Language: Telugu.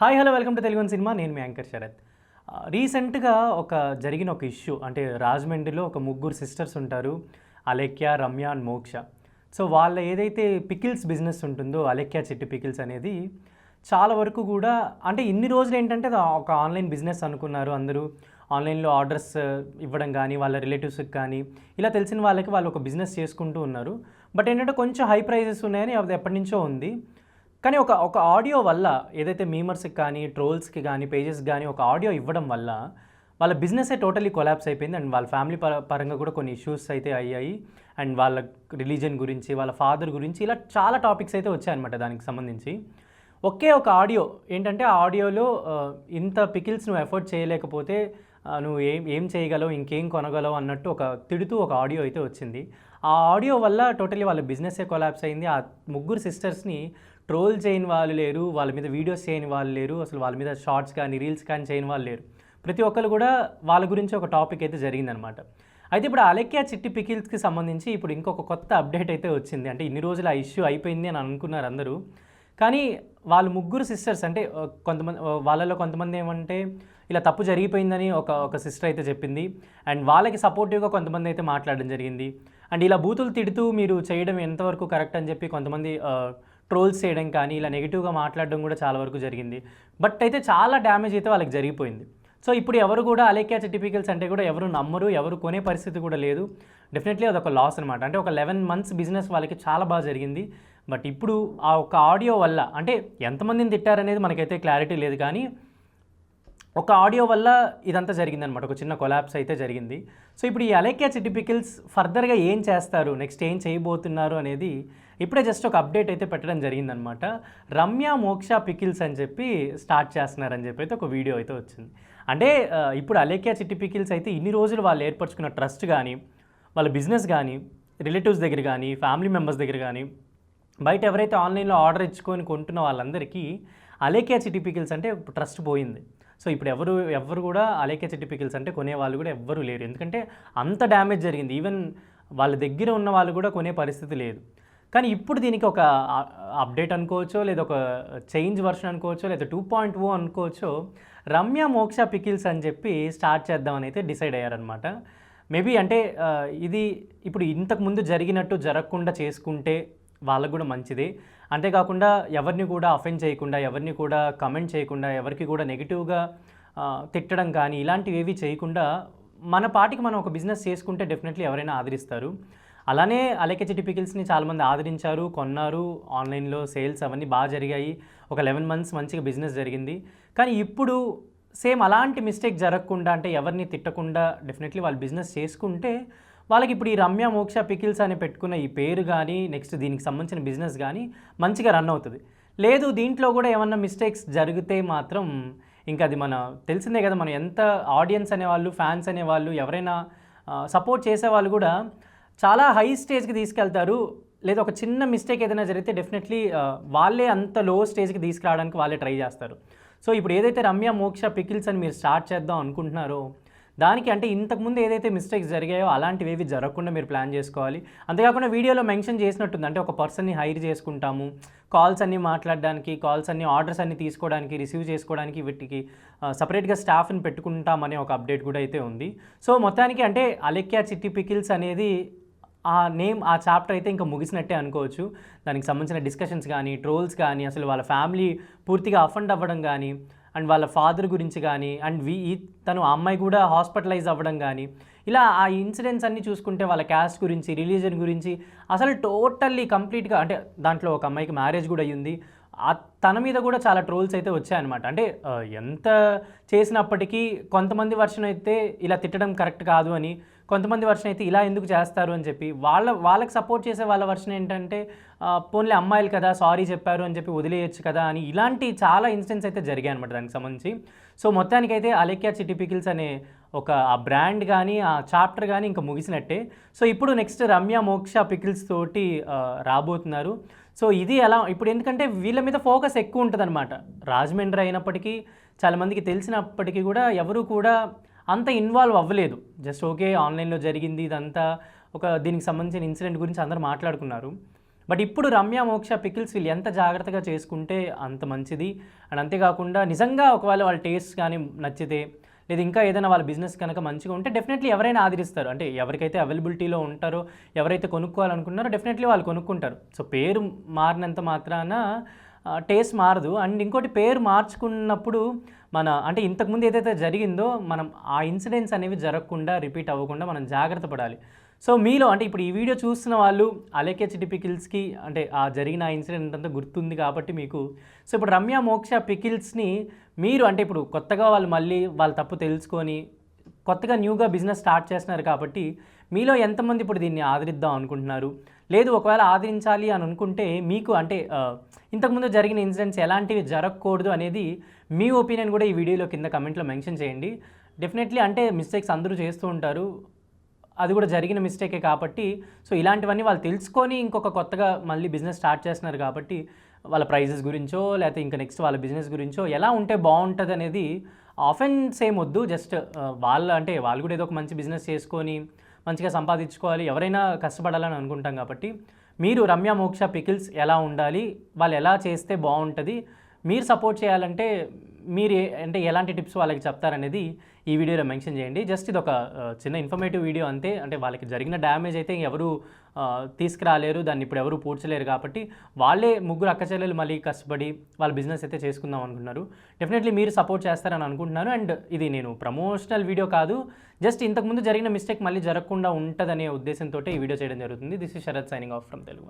Hi hello welcome to Telugu cinema. నేను మీ యాంకర్ శరత్. రీసెంట్గా ఒక జరిగిన ఒక ఇష్యూ అంటే రాజమండ్రిలో ఒక ముగ్గురు సిస్టర్స్ ఉంటారు అలెక్య రమ్య అండ్ మోక్ష. సో వాళ్ళ ఏదైతే పికిల్స్ బిజినెస్ ఉంటుందో అలెక్య చిట్టి పికిల్స్ అనేది చాలా వరకు కూడా అంటే ఇన్ని రోజులు ఏంటంటే అది ఒక ఆన్లైన్ బిజినెస్ అనుకున్నారు అందరూ. ఆన్లైన్లో ఆర్డర్స్ ఇవ్వడం కానీ వాళ్ళ రిలేటివ్స్కి కానీ ఇలా తెలిసిన వాళ్ళకి వాళ్ళు ఒక బిజినెస్ చేసుకుంటూ ఉన్నారు. బట్ ఏంటంటే కొంచెం హై ప్రైజెస్ ఉన్నాయని అది ఎప్పటి నుంచో ఉంది. కానీ ఒక ఒక ఆడియో వల్ల ఏదైతే మీమర్స్కి కానీ ట్రోల్స్కి కానీ పేజెస్కి కానీ ఒక ఆడియో ఇవ్వడం వల్ల వాళ్ళ బిజినెసే టోటలీ కొలాప్స్ అయిపోయింది. అండ్ వాళ్ళ ఫ్యామిలీ పరంగా కూడా కొన్ని ఇష్యూస్ అయితే అయ్యాయి. అండ్ వాళ్ళ రిలీజన్ గురించి వాళ్ళ ఫాదర్ గురించి ఇలా చాలా టాపిక్స్ అయితే వచ్చాయన్నమాట దానికి సంబంధించి. ఒకే ఒక ఆడియో ఏంటంటే ఆ ఆడియోలో ఇంత పికిల్స్ నువ్వు ఎఫర్ట్ చేయలేకపోతే నువ్వు ఏం ఏం చేయగలవు ఇంకేం కొనగలవు అన్నట్టు ఒక తిడుతూ ఒక ఆడియో అయితే వచ్చింది. ఆ ఆడియో వల్ల టోటలీ వాళ్ళ బిజినెస్సే కొలాప్స్ అయింది. ఆ ముగ్గురు సిస్టర్స్ని ట్రోల్ చేయని వాళ్ళు లేరు వాళ్ళ మీద వీడియోస్ చేయని వాళ్ళు లేరు అసలు వాళ్ళ మీద షార్ట్స్ కానీ రీల్స్ కానీ చేయని వాళ్ళు లేరు. ప్రతి ఒక్కరు కూడా వాళ్ళ గురించి ఒక టాపిక్ అయితే జరిగిందనమాట. అయితే ఇప్పుడు అలెక్యా చిట్టి పికిల్స్కి సంబంధించి ఇప్పుడు ఇంకొక కొత్త అప్డేట్ అయితే వచ్చింది. అంటే ఇన్ని రోజులు ఆ ఇష్యూ అయిపోయింది అని అనుకున్నారు అందరూ. కానీ వాళ్ళు ముగ్గురు సిస్టర్స్ అంటే కొంతమంది వాళ్ళలో కొంతమంది ఏమంటే ఇలా తప్పు జరిగిపోయిందని ఒక ఒక సిస్టర్ అయితే చెప్పింది. అండ్ వాళ్ళకి సపోర్టివ్గా కొంతమంది అయితే మాట్లాడడం జరిగింది. అండ్ ఇలా బూతులు తిడుతూ మీరు చేయడం ఎంతవరకు కరెక్ట్ అని చెప్పి కొంతమంది ట్రోల్స్ చేయడం కానీ ఇలా నెగిటివ్గా మాట్లాడడం కూడా చాలా వరకు జరిగింది. బట్ అయితే చాలా డ్యామేజ్ అయితే వాళ్ళకి జరిగిపోయింది. సో ఇప్పుడు ఎవరు కూడా అలేక్యా టిపికల్స్ అంటే కూడా ఎవరు నమ్మరు ఎవరు కొనే పరిస్థితి కూడా లేదు. డెఫినెట్లీ అదొక లాస్ అనమాట అంటే ఒక లెవెన్ మంత్స్ బిజినెస్ వాళ్ళకి చాలా బాగా జరిగింది. బట్ ఇప్పుడు ఆ ఒక ఆడియో వల్ల అంటే ఎంతమందిని తిట్టారనేది మనకైతే క్లారిటీ లేదు కానీ ఒక ఆడియో వల్ల ఇదంతా జరిగిందనమాట ఒక చిన్న కొలాప్స్ అయితే జరిగింది. సో ఇప్పుడు ఈ అలేక్యా చిటిపికిల్స్ ఫర్దర్గా ఏం చేస్తారు? నెక్స్ట్ ఏం చేయబోతున్నారు? అనేది ఇప్పుడే జస్ట్ ఒక అప్డేట్ అయితే పెట్టడం జరిగిందనమాట రమ్య మోక్ష పికిల్స్ అని చెప్పి స్టార్ట్ చేస్తున్నారని చెప్పి అయితే ఒక వీడియో అయితే వచ్చింది. అంటే ఇప్పుడు అలేక్యా చిట్టి పికిల్స్ అయితే ఇన్ని రోజులు వాళ్ళు ఏర్పరచుకున్న ట్రస్ట్ కానీ వాళ్ళ బిజినెస్ కానీ రిలేటివ్స్ దగ్గర కానీ ఫ్యామిలీ మెంబర్స్ దగ్గర కానీ బయట ఎవరైతే ఆన్లైన్లో ఆర్డర్ ఇచ్చుకొని కొంటున్న వాళ్ళందరికీ అలేకియా చిటిపికిల్స్ అంటే ట్రస్ట్ పోయింది. సో ఇప్పుడు ఎవరు ఎవరు కూడా అలేకియా పికిల్స్ అంటే కొనే వాళ్ళు కూడా ఎవ్వరు లేరు. ఎందుకంటే అంత డ్యామేజ్ జరిగింది. ఈవెన్ వాళ్ళ దగ్గర ఉన్న వాళ్ళు కూడా కొనే పరిస్థితి లేదు. కానీ ఇప్పుడు దీనికి ఒక అప్డేట్ అనుకోవచ్చో లేదా ఒక చేంజ్ వర్షన్ అనుకోవచ్చో లేదా టూ పాయింట్ ఓ అనుకోవచ్చో రమ్య మోక్ష పికిల్స్ అని చెప్పి స్టార్ట్ చేద్దామని అయితే డిసైడ్ అయ్యారనమాట మేబీ అంటే ఇది ఇప్పుడు ఇంతకుముందు జరిగినట్టు జరగకుండా చేసుకుంటే వాళ్ళకు కూడా మంచిదే. అంతేకాకుండా ఎవరిని కూడా అఫెండ్ చేయకుండా ఎవరిని కూడా కమెంట్ చేయకుండా ఎవరికి కూడా నెగిటివ్గా తిట్టడం కానీ ఇలాంటివి ఏవి చేయకుండా మన పాటికి మనం ఒక బిజినెస్ చేసుకుంటే డెఫినెట్లీ ఎవరైనా ఆదరిస్తారు. అలానే అలెకెచిటి పికిల్స్ని చాలామంది ఆదరించారు కొన్నారు ఆన్లైన్లో సేల్స్ అవన్నీ బాగా జరిగాయి. ఒక లెవెన్ మంత్స్ మంచిగా బిజినెస్ జరిగింది. కానీ ఇప్పుడు సేమ్ అలాంటి మిస్టేక్ జరగకుండా అంటే ఎవరిని తిట్టకుండా డెఫినెట్లీ వాళ్ళు బిజినెస్ చేసుకుంటే వాళ్ళకి ఇప్పుడు ఈ రమ్య మోక్ష పికిల్స్ అని పెట్టుకున్న ఈ పేరు కానీ నెక్స్ట్ దీనికి సంబంధించిన బిజినెస్ కానీ మంచిగా రన్ అవుతుంది. లేదు దీంట్లో కూడా ఏమన్నా మిస్టేక్స్ జరిగితే మాత్రం ఇంకా అది మన తెలిసిందే కదా మనం ఎంత ఆడియన్స్ అనేవాళ్ళు ఫ్యాన్స్ అనేవాళ్ళు ఎవరైనా సపోర్ట్ చేసే వాళ్ళు కూడా చాలా హై స్టేజ్కి తీసుకెళ్తారు. లేదా ఒక చిన్న మిస్టేక్ ఏదైనా జరిగితే డెఫినెట్లీ వాళ్ళే అంత లో స్టేజ్కి తీసుకురావడానికి వాళ్ళే ట్రై చేస్తారు. సో ఇప్పుడు ఏదైతే రమ్య మోక్ష పికిల్స్ అని మీరు స్టార్ట్ చేద్దాం అనుకుంటున్నారో దానికి అంటే ఇంతకుముందు ఏదైతే మిస్టేక్స్ జరిగాయో అలాంటివి ఏవి జరగకుండా మీరు ప్లాన్ చేసుకోవాలి. అంతేకాకుండా వీడియోలో మెన్షన్ చేసినట్టుంది. అంటే ఒక పర్సన్ని హైర్ చేసుకుంటాము. కాల్స్ అన్నీ మాట్లాడడానికి కాల్స్ అన్ని ఆర్డర్స్ అన్ని తీసుకోవడానికి రిసీవ్ చేసుకోవడానికి వీటికి సపరేట్గా స్టాఫ్ని పెట్టుకుంటామనే ఒక అప్డేట్ కూడా అయితే ఉంది. సో మొత్తానికి అంటే అలెక్యా చిట్టి పికిల్స్ అనేది ఆ నేమ్ ఆ చాప్టర్ అయితే ఇంకా ముగిసినట్టే అనుకోవచ్చు. దానికి సంబంధించిన డిస్కషన్స్ కానీ ట్రోల్స్ కానీ అసలు వాళ్ళ ఫ్యామిలీ పూర్తిగా అఫండ్ అవ్వడం కానీ అండ్ వాళ్ళ ఫాదర్ గురించి కానీ అండ్ వీ ఈ తను ఆ అమ్మాయి కూడా హాస్పిటలైజ్ అవ్వడం కానీ ఇలా ఆ ఇన్సిడెంట్స్ అన్నీ చూసుకుంటే వాళ్ళ క్యాస్ట్ గురించి రిలీజన్ గురించి అసలు టోటల్లీ కంప్లీట్గా అంటే దాంట్లో ఒక అమ్మాయికి మ్యారేజ్ కూడా అయ్యింది. ఆ తన మీద కూడా చాలా ట్రోల్స్ అయితే వచ్చాయన్నమాట. అంటే ఎంత చేసినప్పటికీ కొంతమంది వర్షన్ అయితే ఇలా తిట్టడం కరెక్ట్ కాదు అని కొంతమంది వర్షన్ అయితే ఇలా ఎందుకు చేస్తారు అని చెప్పి వాళ్ళ వాళ్ళకి సపోర్ట్ చేసే వాళ్ళ వర్షన్ ఏంటంటే పోన్లే అమ్మాయిలు కదా సారీ చెప్పారు అని చెప్పి వదిలేయచ్చు కదా అని ఇలాంటి చాలా ఇన్సిడెంట్స్ అయితే జరిగాయి అనమాట దానికి సంబంధించి. సో మొత్తానికైతే అలెక్యా చిట్టి పికిల్స్ అనే ఒక ఆ బ్రాండ్ కానీ ఆ చాప్టర్ కానీ ఇంకా ముగిసినట్టే. సో ఇప్పుడు నెక్స్ట్ రమ్య మోక్ష పికిల్స్ తోటి రాబోతున్నారు. సో ఇది ఎలా ఇప్పుడు ఎందుకంటే వీళ్ళ మీద ఫోకస్ ఎక్కువ ఉంటుంది అనమాట రాజమండ్రి అయినప్పటికీ చాలామందికి తెలిసినప్పటికీ కూడా ఎవరు కూడా అంత ఇన్వాల్వ్ అవ్వలేదు. జస్ట్ ఓకే ఆన్లైన్లో జరిగింది ఇదంతా. ఒక దీనికి సంబంధించిన ఇన్సిడెంట్ గురించి అందరూ మాట్లాడుకున్నారు. బట్ ఇప్పుడు రమ్య మోక్ష పికిల్స్ వీళ్ళు ఎంత జాగ్రత్తగా చేసుకుంటే అంత మంచిది. అండ్ అంతేకాకుండా నిజంగా ఒకవేళ వాళ్ళ టేస్ట్ కానీ నచ్చితే లేదా ఇంకా ఏదైనా వాళ్ళ బిజినెస్ కనుక మంచిగా ఉంటే డెఫినెట్లీ ఎవరైనా ఆదరిస్తారు. అంటే ఎవరికైతే అవైలబిలిటీలో ఉంటారో ఎవరైతే కొనుక్కోవాలనుకున్నారో డెఫినెట్లీ వాళ్ళు కొనుక్కుంటారు. సో పేరు మారినంత మాత్రాన టేస్ట్ మారదు. అండ్ ఇంకోటి పేరు మార్చుకున్నప్పుడు మన అంటే ఇంతకుముందు ఏదైతే జరిగిందో మనం ఆ ఇన్సిడెంట్స్ అనేవి జరగకుండా రిపీట్ అవ్వకుండా మనం జాగ్రత్త పడాలి. సో మీలో అంటే ఇప్పుడు ఈ వీడియో చూస్తున్న వాళ్ళు అలెకెచ్ పికిల్స్కి అంటే ఆ జరిగిన ఆ ఇన్సిడెంట్ అంతా గుర్తుంది కాబట్టి మీకు. సో ఇప్పుడు రమ్య మోక్ష పికిల్స్ని మీరు అంటే ఇప్పుడు కొత్తగా వాళ్ళు మళ్ళీ వాళ్ళ తప్పు తెలుసుకొని కొత్తగా న్యూగా బిజినెస్ స్టార్ట్ చేస్తున్నారు కాబట్టి మీలో ఎంతమంది ఇప్పుడు దీన్ని ఆదరిద్దాం అనుకుంటున్నారు? లేదు ఒకవేళ ఆదరించాలి అని అనుకుంటే మీకు అంటే ఇంతకుముందు జరిగిన ఇన్సిడెంట్స్ ఎలాంటివి జరగకూడదు అనేది మీ ఒపీనియన్ కూడా ఈ వీడియోలో కింద కమెంట్లో మెన్షన్ చేయండి. డెఫినెట్లీ అంటే మిస్టేక్స్ అందరూ చేస్తూ ఉంటారు. అది కూడా జరిగిన మిస్టేకే కాబట్టి సో ఇలాంటివన్నీ వాళ్ళు తెలుసుకొని ఇంకొక కొత్తగా మళ్ళీ బిజినెస్ స్టార్ట్ చేస్తున్నారు కాబట్టి వాళ్ళ ప్రైజెస్ గురించో లేకపోతే ఇంకా నెక్స్ట్ వాళ్ళ బిజినెస్ గురించో ఎలా ఉంటే బాగుంటుంది అనేది ఆఫెన్ సేమ్ వద్దు. జస్ట్ వాళ్ళ అంటే వాళ్ళు కూడా ఏదో ఒక మంచి బిజినెస్ చేసుకొని మంచిగా సంపాదించుకోవాలి. ఎవరైనా కష్టపడాలని అనుకుంటాం కాబట్టి మీరు రమ్య మోక్ష పికిల్స్ ఎలా ఉండాలి? వాళ్ళు ఎలా చేస్తే బాగుంటుంది? మీరు సపోర్ట్ చేయాలంటే మీరు అంటే ఎలాంటి టిప్స్ వాళ్ళకి చెప్తారనేది ఈ వీడియోలో మెన్షన్ చేయండి. జస్ట్ ఇది ఒక చిన్న ఇన్ఫర్మేటివ్ వీడియో అంతే. అంటే వాళ్ళకి జరిగిన డ్యామేజ్ అయితే ఎవరు తీసుకురాలేరు. దాన్ని ఇప్పుడు ఎవరు పూడ్చలేరు కాబట్టి వాళ్ళే ముగ్గురు అక్కచెల్లెలు మళ్ళీ కష్టపడి వాళ్ళ బిజినెస్ అయితే చేసుకుందాం అనుకుంటున్నారు. డెఫినెట్లీ మీరు సపోర్ట్ చేస్తారని అనుకుంటున్నాను అండ్ ఇది నేను ప్రమోషనల్ వీడియో కాదు. జస్ట్ ఇంతకుముందు జరిగిన మిస్టేక్ మళ్ళీ జరగకుండా ఉంటుందనే ఉద్దేశంతో ఈ వీడియో చేయడం జరుగుతుంది. This is Sarath signing off from Telugu